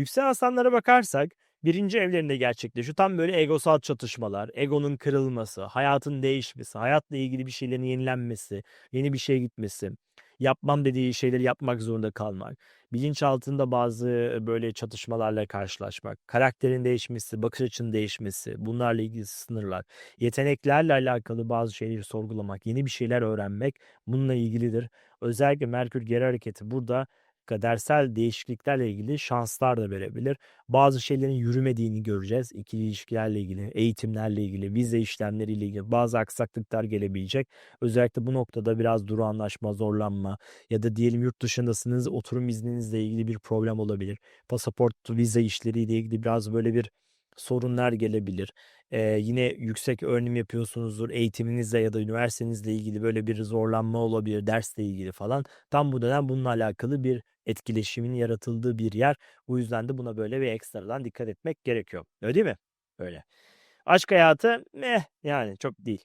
Yükselen aslanlara bakarsak birinci evlerinde gerçekleşiyor. Tam böyle egosal çatışmalar, egonun kırılması, hayatın değişmesi, hayatla ilgili bir şeylerin yenilenmesi, yeni bir şeye gitmesi, yapmam dediği şeyleri yapmak zorunda kalmak, bilinçaltında bazı böyle çatışmalarla karşılaşmak, karakterin değişmesi, bakış açının değişmesi, bunlarla ilgili sınırlar, yeteneklerle alakalı bazı şeyleri sorgulamak, yeni bir şeyler öğrenmek bununla ilgilidir. Özellikle Merkür geri hareketi burada kadersel değişikliklerle ilgili şanslar da verebilir. Bazı şeylerin yürümediğini göreceğiz. İkili ilişkilerle ilgili, eğitimlerle ilgili, vize işlemleriyle ilgili bazı aksaklıklar gelebilecek. Özellikle bu noktada biraz duru anlaşma, zorlanma ya da diyelim yurt dışındasınız, oturum izninizle ilgili bir problem olabilir. Pasaport, vize işleriyle ilgili biraz böyle bir sorunlar gelebilir. Eee, yine yüksek öğrenim yapıyorsunuzdur, eğitiminizle ya da üniversitenizle ilgili böyle bir zorlanma olabilir, dersle ilgili falan. Tam bu dönem bununla alakalı bir etkileşimin yaratıldığı bir yer. Bu yüzden de buna böyle bir ekstradan dikkat etmek gerekiyor. Öyle değil mi? Öyle. Aşk hayatı meh yani çok değil.